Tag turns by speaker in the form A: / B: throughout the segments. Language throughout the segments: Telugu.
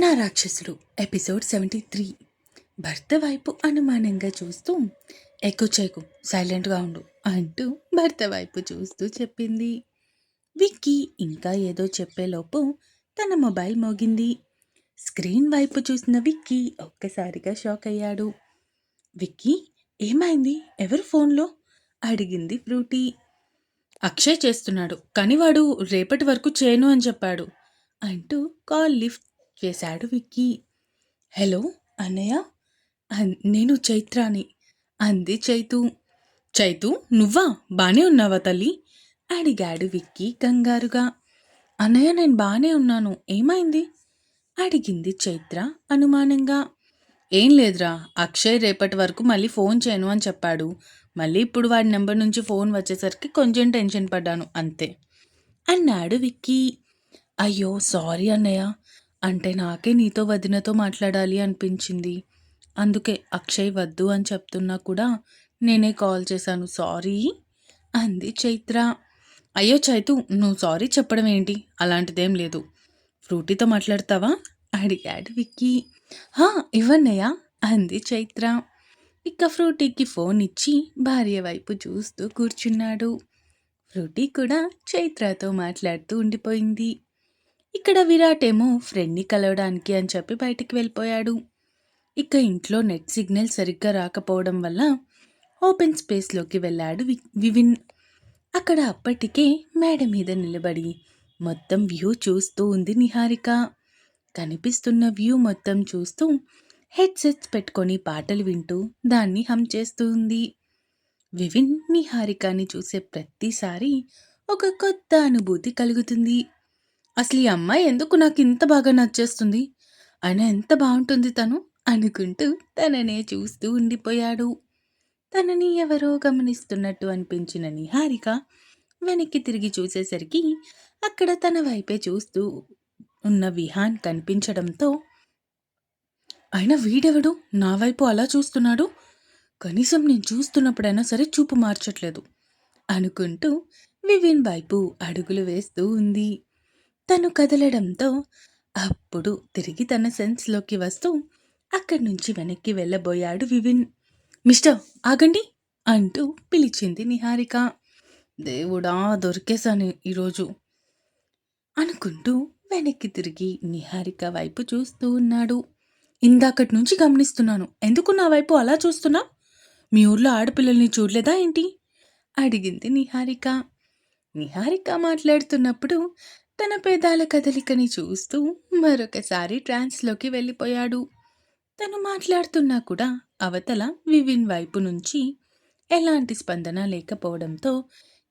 A: నా రాక్షసుడు ఎపిసోడ్ సెవెంటీ త్రీ భర్త వైపు అనుమానంగా చూస్తూ ఎక్కువ చేయకు సైలెంట్గా ఉండు అంటూ భర్త వైపు చూస్తూ చెప్పింది. విక్కీ ఇంకా ఏదో చెప్పేలోపు తన మొబైల్ మోగింది. స్క్రీన్ వైపు చూసిన విక్కీ ఒక్కసారిగా షాక్ అయ్యాడు. విక్కీ ఏమైంది? ఎవరు ఫోన్లో? అడిగింది ఫ్రూటీ. అక్షయ్ చేస్తున్నాడు కానీ వాడు రేపటి వరకు చేయను అని చెప్పాడు అంటూ కాల్ లిఫ్ట్ చేశాడు విక్కీ. హలో అన్నయ్య. అన్- నేను చైత్రాని. అంది చైతు. చైతు నువ్వా? బాగానే ఉన్నావా తల్లి? అడిగాడు విక్కీ కంగారుగా. అన్నయ్య నేను బాగానే ఉన్నాను. ఏమైంది? అడిగింది చైత్ర అనుమానంగా. ఏం లేదురా. అక్షయ్ రేపటి వరకు మళ్ళీ ఫోన్ చేయను అని చెప్పాడు. మళ్ళీ ఇప్పుడు వాడి నెంబర్ నుంచి ఫోన్ వచ్చేసరికి కొంచెం టెన్షన్ పడ్డాను అంతే. అన్నాడు విక్కీ. అయ్యో సారీ అన్నయ్య. అంటే నాకే నీతో వదినతో మాట్లాడాలి అనిపించింది. అందుకే అక్షయ్ వద్దు అని చెప్తున్నా కూడా నేనే కాల్ చేశాను. సారీ? అంది చైత్ర. అయ్యో చైతు నువ్వు సారీ చెప్పడం ఏంటి? అలాంటిదేం లేదు. ఫ్రూటీతో మాట్లాడతావా? అడిగాడు విక్కీ. హా ఇవ్వన్నయ్యా అంది చైత్ర. ఇక ఫ్రూటీకి ఫోన్ ఇచ్చి భార్య వైపు చూస్తూ కూర్చున్నాడు. ఫ్రూటీ కూడా చైత్రతో మాట్లాడుతూ ఉండిపోయింది. ఇక్కడ విరాట్ ఏమో ఫ్రెండ్ని కలవడానికి అని చెప్పి బయటికి వెళ్ళిపోయాడు. ఇక ఇంట్లో నెట్ సిగ్నల్ సరిగ్గా రాకపోవడం వల్ల ఓపెన్ స్పేస్లోకి వెళ్ళాడు వి- వివిన్. అక్కడ అప్పటికే మేడ మీద నిలబడి మొత్తం వ్యూ చూస్తూ ఉంది నిహారిక. కనిపిస్తున్న వ్యూ మొత్తం చూస్తూ హెడ్సెట్స్ పెట్టుకొని పాటలు వింటూ దాన్ని హమ్ చేస్తూ ఉంది. వివిన్ నిహారికని చూసే ప్రతిసారి ఒక కొత్త అనుభూతి కలుగుతుంది. అసలు ఈ అమ్మాయి ఎందుకు నాకు ఇంత బాగా నచ్చేస్తుంది? అయినా ఎంత బాగుంటుంది తను? అనుకుంటూ తననే చూస్తూ ఉండిపోయాడు. తనని ఎవరో గమనిస్తున్నట్టు అనిపించిన నిహారిక వెనక్కి తిరిగి చూసేసరికి అక్కడ తన వైపే చూస్తూ ఉన్న విహాన్ కనిపించడంతో ఆయన వీడెవడు? నా వైపు అలా చూస్తున్నాడు? కనీసం నేను చూస్తున్నప్పుడైనా సరే చూపు మార్చట్లేదు అనుకుంటూ వివిన్ వైపు అడుగులు వేస్తూ ఉంది. తను కదలడంతో అప్పుడు తిరిగి తన సెన్స్లోకి వస్తూ అక్కడి నుంచి వెనక్కి వెళ్ళబోయాడు వివిన్. మిస్టర్ ఆగండి అంటూ పిలిచింది నిహారిక. దేవుడా దొరికేశాను ఈరోజు అనుకుంటూ వెనక్కి తిరిగి నిహారిక వైపు చూస్తూ ఉన్నాడు. ఇందాకటి నుంచి గమనిస్తున్నాను. ఎందుకు నా వైపు అలా చూస్తున్నా మీ ఊర్లో ఆడపిల్లల్ని చూడలేదా ఏంటి? అడిగింది నిహారిక. నిహారిక మాట్లాడుతున్నప్పుడు తన పేదాల కదలికని చూస్తూ మరొకసారి ట్రాన్స్లోకి వెళ్ళిపోయాడు. తను మాట్లాడుతున్నా కూడా అవతల వివిన్ వైపు నుంచి ఎలాంటి స్పందన లేకపోవడంతో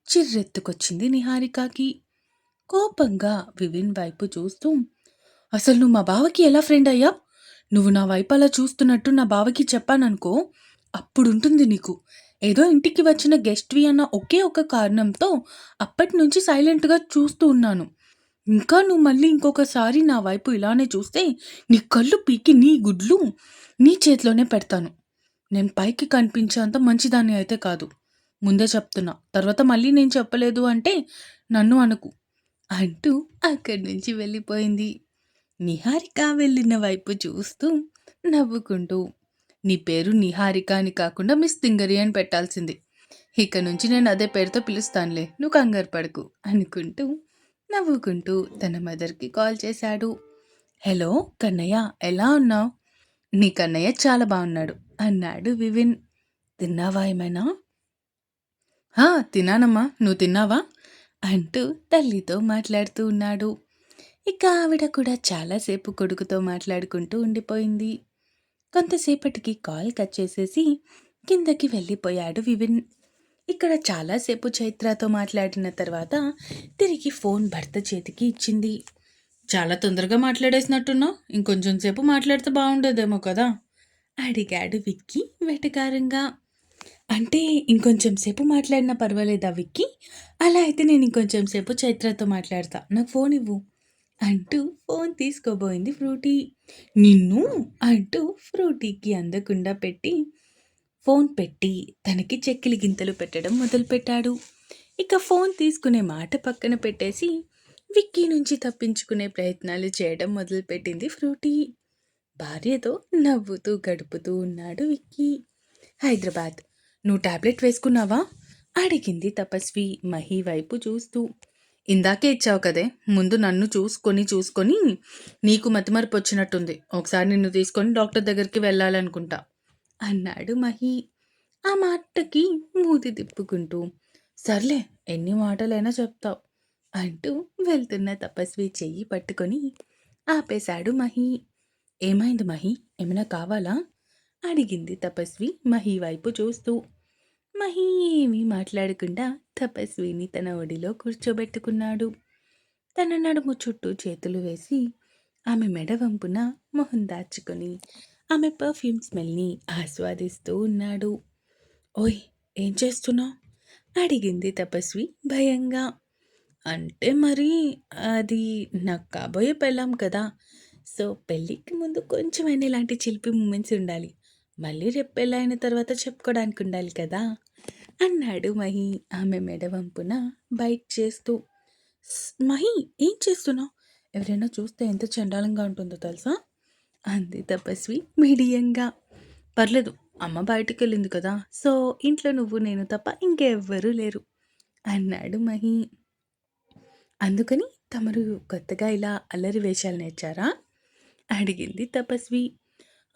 A: చిర్రెత్తుకొచ్చింది నిహారికకి. కోపంగా వివిన్ వైపు చూస్తూ అసలు నువ్వు మా బావకి ఎలా ఫ్రెండ్ అయ్యా నువ్వు నా వైపు అలా చూస్తున్నట్టు నా బావకి చెప్పాననుకో అప్పుడుంటుంది నీకు. ఏదో ఇంటికి వచ్చిన గెస్ట్వి అన్న ఒకే ఒక కారణంతో అప్పటి నుంచి సైలెంట్గా చూస్తూ ఉన్నాను. ఇంకా నువ్వు మళ్ళీ ఇంకొకసారి నా వైపు ఇలానే చూస్తే నీ కళ్ళు పీకి నీ గుడ్లు నీ చేతిలోనే పెడతాను. నేను పైకి కనిపించేంత మంచిదాన్ని అయితే కాదు. ముందే చెప్తున్నా. తర్వాత మళ్ళీ నేను చెప్పలేదు అంటే నన్ను అనుకు అంటూ అక్కడి నుంచి వెళ్ళిపోయింది. నిహారిక వెళ్ళిన వైపు చూస్తూ నవ్వుకుంటూ నీ పేరు నిహారిక అని కాకుండా మిస్ తింగరి అని పెట్టాల్సింది. ఇక నుంచి నేను అదే పేరుతో పిలుస్తానులే నువ్వు కంగారు పడకు అనుకుంటూ నవ్వుకుంటూ తన మదర్కి కాల్ చేశాడు. హలో కన్నయ్య ఎలా ఉన్నావు? నీ కన్నయ్య చాలా బాగున్నాడు అన్నాడు వివిన్. తిన్నావా ఏమైనా? "హా, తిన్నానమ్మా నువ్వు తిన్నావా? అంటూ తల్లితో మాట్లాడుతూ ఉన్నాడు. ఇక ఆవిడ కూడా చాలాసేపు కొడుకుతో మాట్లాడుకుంటూ ఉండిపోయింది. కొంతసేపటికి కాల్ కట్ చేసేసి కిందకి వెళ్ళిపోయాడు వివిన్. ఇక్కడ చాలాసేపు చైత్రతో మాట్లాడిన తర్వాత తిరిగి ఫోన్ భర్త చేతికి ఇచ్చింది. చాలా తొందరగా మాట్లాడేసినట్టున్నావు. ఇంకొంచెం సేపు మాట్లాడితే బాగుండేదేమో కదా? అడిగాడు విక్కీ వెటకారంగా. అంటే ఇంకొంచెం సేపు మాట్లాడినా పర్వాలేదా విక్కీ? అలా అయితే నేను ఇంకొంచెం సేపు చైత్రతో మాట్లాడతా. నాకు ఫోన్ ఇవ్వు. అంటూ ఫోన్ తీసుకోబోయింది ఫ్రూటీ. నిన్ను? అంటూ ఫ్రూటీకి అందకుండా పెట్టి ఫోన్ పెట్టి తనకి చెక్కిలి గింతలు పెట్టడం మొదలుపెట్టాడు. ఇక ఫోన్ తీసుకునే మాట పక్కన పెట్టేసి విక్కీ నుంచి తప్పించుకునే ప్రయత్నాలు చేయడం మొదలుపెట్టింది ఫ్రూటీ. భార్యతో నవ్వుతూ గడుపుతూ ఉన్నాడు విక్కీ. హైదరాబాద్ నువ్వు టాబ్లెట్ వేసుకున్నావా? అడిగింది తపస్వి మహి వైపు చూస్తూ. ఇందాకే ఇచ్చావు కదే ముందు నన్ను చూసుకొని చూసుకొని నీకు మతిమరపు వచ్చినట్టుంది. ఒకసారి నిన్ను తీసుకొని డాక్టర్ దగ్గరికి వెళ్ళాలనుకుంటా. అన్నాడు మహి. ఆ మాటకి మూతి తిప్పుకుంటూ సర్లే ఎన్ని మాటలైనా చెప్తావు అంటూ వెళ్తున్న తపస్వి చెయ్యి పట్టుకొని ఆపేశాడు మహి. ఏమైంది మహి? ఏమైనా కావాలా? అడిగింది తపస్వి మహి వైపు చూస్తూ. మహి ఏమీ మాట్లాడకుండా తపస్విని తన ఒడిలో కూర్చోబెట్టుకున్నాడు. తన నడుము చుట్టూ చేతులు వేసి ఆమె మెడ వంపున మొహం దాచుకొని ఆమె పర్ఫ్యూమ్ స్మెల్ని ఆస్వాదిస్తూ ఉన్నాడు. ఓయ్ ఏం చేస్తున్నావు? అడిగింది తపస్వి భయంగా. అంటే మరి అది నాకు కాబోయే పెళ్ళాం కదా. సో పెళ్ళికి ముందు కొంచెమైనా ఇలాంటి చిలిపి మూమెంట్స్ ఉండాలి. మళ్ళీ రేపు పెళ్ళైన తర్వాత చెప్పుకోవడానికి ఉండాలి కదా. అన్నాడు మహి ఆమె మెడ వంపున బైట్ చేస్తూ. మహి ఏం చేస్తున్నావు? ఎవరైనా చూస్తే ఎంత చండాలంగా ఉంటుందో తెలుసా? అంది తపస్వి మీడియంగా. పర్లేదు అమ్మ బయటికి వెళ్ళింది కదా సో ఇంట్లో నువ్వు నేను తప్ప ఇంకెవ్వరూ లేరు అన్నాడు మహి. అందుకని తమరు కొత్తగా ఇలా అల్లరి వేషాలు నేర్చారా? అడిగింది తపస్వి.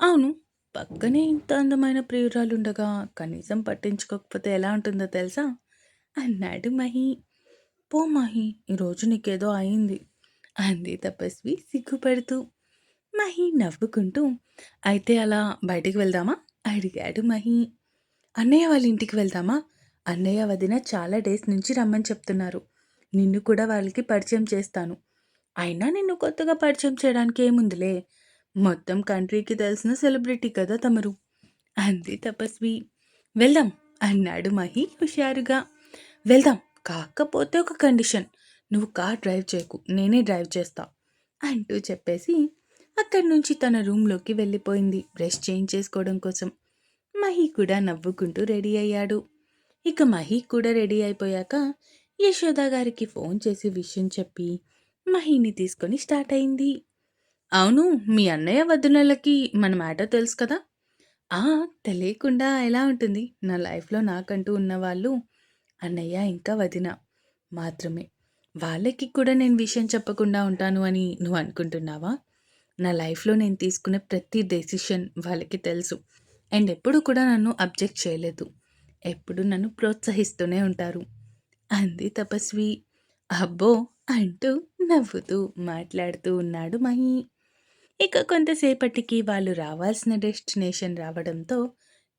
A: అవును పక్కనే ఇంత అందమైన ప్రియురాలుండగా కనీసం పట్టించుకోకపోతే ఎలా ఉంటుందో తెలుసా? అన్నాడు మహి. పో మహి ఈరోజు నీకేదో అయింది అంది తపస్వి సిగ్గుపడుతూ. మహి నవ్వుకుంటూ అయితే అలా బయటికి వెళ్దామా? అడిగాడు మహి. అన్నయ్య వాళ్ళ ఇంటికి వెళ్దామా? అన్నయ్య వదిన చాలా డేస్ నుంచి రమ్మని చెప్తున్నారు. నిన్ను కూడా వాళ్ళకి పరిచయం చేస్తాను. అయినా నిన్ను కొత్తగా పరిచయం చేయడానికి ఏముందిలే? మొత్తం కంట్రీకి తెలిసిన సెలబ్రిటీ కదా తమరు. అంది తపస్వి. వెళ్దాం అన్నాడు మహి హుషారుగా. వెళ్దాం కాకపోతే ఒక కండిషన్. నువ్వు కార్ డ్రైవ్ చేయకు నేనే డ్రైవ్ చేస్తా అంటూ చెప్పేసి అక్కడి నుంచి తన రూమ్లోకి వెళ్ళిపోయింది. బ్రష్ చేంజ్ చేసుకోవడం కోసం మహి కూడా నవ్వుకుంటూ రెడీ అయ్యాడు. ఇక మహి కూడా రెడీ అయిపోయాక యశోద గారికి ఫోన్ చేసి విషయం చెప్పి మహిని తీసుకొని స్టార్ట్ అయింది. అవును మీ అన్నయ్య వదినలకి మన మ్యాటర్ తెలుసు కదా? ఆ తెలియకుండా ఎలా ఉంటుంది? నా లైఫ్లో నాకంటూ ఉన్నవాళ్ళు అన్నయ్య ఇంకా వదిన మాత్రమే. వాళ్ళకి కూడా నేను విషయం చెప్పకుండా ఉంటాను అని నువ్వు అనుకుంటున్నావా? నా లైఫ్లో నేను తీసుకునే ప్రతి డెసిషన్ వాళ్ళకి తెలుసు. అండ్ ఎప్పుడు కూడా నన్ను అబ్జెక్ట్ చేయలేదు. ఎప్పుడు నన్ను ప్రోత్సహిస్తూనే ఉంటారు. అంది తపస్వి. అబ్బో! అంటూ నవ్వుతూ మాట్లాడుతూ ఉన్నాడు మహి. ఇక కొంతసేపటికి వాళ్ళు రావాల్సిన డెస్టినేషన్ రావడంతో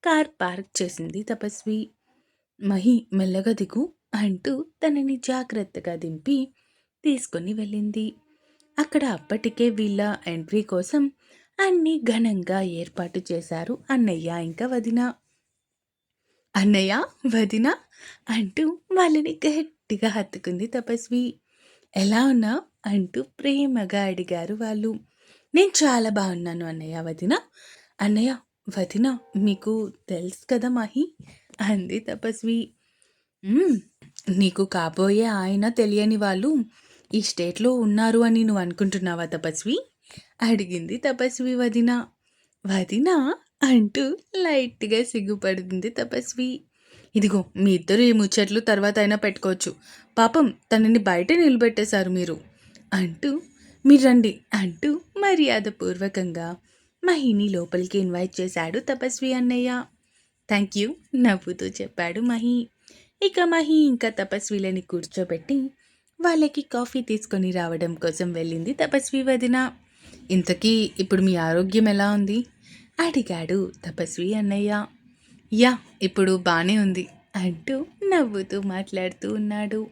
A: కార్ పార్క్ చేసింది తపస్వి. మహి మెల్లగా దిగు అంటూ తనని జాగ్రత్తగా దింపి తీసుకొని వెళ్ళింది. అక్కడ అప్పటికే వీళ్ళ ఎంట్రీ కోసం అన్ని ఘనంగా ఏర్పాటు చేశారు అన్నయ్య ఇంకా వదిన. అన్నయ్య వదిన అంటూ వాళ్ళని గట్టిగా హత్తుకుంది తపస్వి. ఎలా ఉన్నావు అంటూ ప్రేమగా అడిగారు వాళ్ళు. నేను చాలా బాగున్నాను అన్నయ్య వదిన. అన్నయ్య వదిన మీకు తెలుసు కదా మాహి? అంది తపస్వి. నీకు కాబోయే ఆయన తెలియని వాళ్ళు ఈ స్టేట్లో ఉన్నారు అని నువ్వు అనుకుంటున్నావా తపస్వి? అడిగింది తపస్వి వదిన. వదిన అంటూ లైట్గా సిగ్గుపడింది తపస్వి. ఇదిగో మీ ఇద్దరు ఈ ముచ్చట్లు తర్వాత అయినా పెట్టుకోవచ్చు. పాపం తనని బయట నిలబెట్టేశారు మీరు. అంటూ మీరు రండి అంటూ మర్యాదపూర్వకంగా మహిని లోపలికి ఇన్వైట్ చేశాడు తపస్వి అన్నయ్య. థ్యాంక్ యూ నవ్వుతూ చెప్పాడు మహి. ఇక మహి ఇంకా తపస్విలని కూర్చోబెట్టి వాళ్ళకి కాఫీ తీసుకొని రావడం కోసం వెళ్ళింది తపస్వి వదిన. ఇంతకీ ఇప్పుడు మీ ఆరోగ్యం ఎలా ఉంది? అడిగాడు తపస్వి అన్నయ్య. యా ఇప్పుడు బాగానే ఉంది అంటూ నవ్వుతూ మాట్లాడుతూ ఉన్నాడు.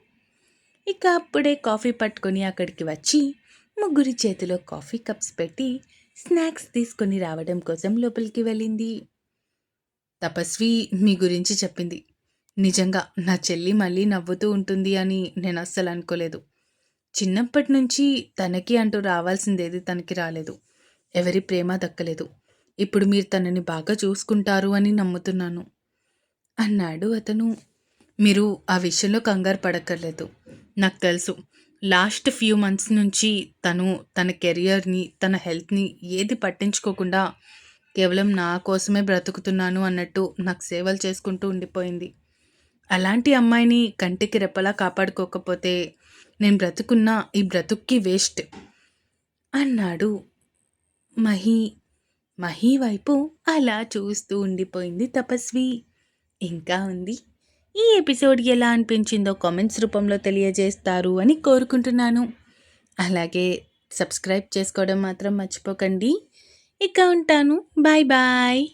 A: ఇక అప్పుడే కాఫీ పట్టుకొని అక్కడికి వచ్చి ముగ్గురి చేతిలో కాఫీ కప్స్ పెట్టి స్నాక్స్ తీసుకొని రావడం కోసం లోపలికి వెళ్ళింది. తపస్వి మీ గురించి చెప్పింది. నిజంగా నా చెల్లి మళ్ళీ నవ్వుతూ ఉంటుంది అని నేను అస్సలు అనుకోలేదు. చిన్నప్పటి నుంచి తనకి అంటూ రావాల్సిందేది తనకి రాలేదు. ఎవరి ప్రేమ దక్కలేదు. ఇప్పుడు మీరు తనని బాగా చూసుకుంటారు అని నమ్ముతున్నాను. అన్నాడు అతను. మీరు ఆ విషయంలో కంగారు పడక్కర్లేదు. నాకు తెలుసు. లాస్ట్ ఫ్యూ మంత్స్ నుంచి తను తన కెరియర్‌ని, తన హెల్త్‌ని ఏది పట్టించుకోకుండా కేవలం నా కోసమే బ్రతుకుతున్నాను అన్నట్టు నాకు సేవలు చేసుకుంటూ ఉండిపోయింది. అలాంటి అమ్మాయిని కంటికి రెప్పలా కాపాడుకోకపోతే నేను బ్రతుకున్న ఈ బ్రతుక్కి వేస్ట్ అన్నాడు మహి. మహి వైపు అలా చూస్తూ ఉండిపోయింది తపస్వి. ఇంకా ఉంది. ఈ ఎపిసోడ్ ఎలా అనిపించిందో కామెంట్స్ రూపంలో తెలియజేస్తారు అని కోరుకుంటున్నాను. అలాగే సబ్స్క్రైబ్ చేసుకోవడం మాత్రం మర్చిపోకండి. ఇక ఉంటాను. Bye bye.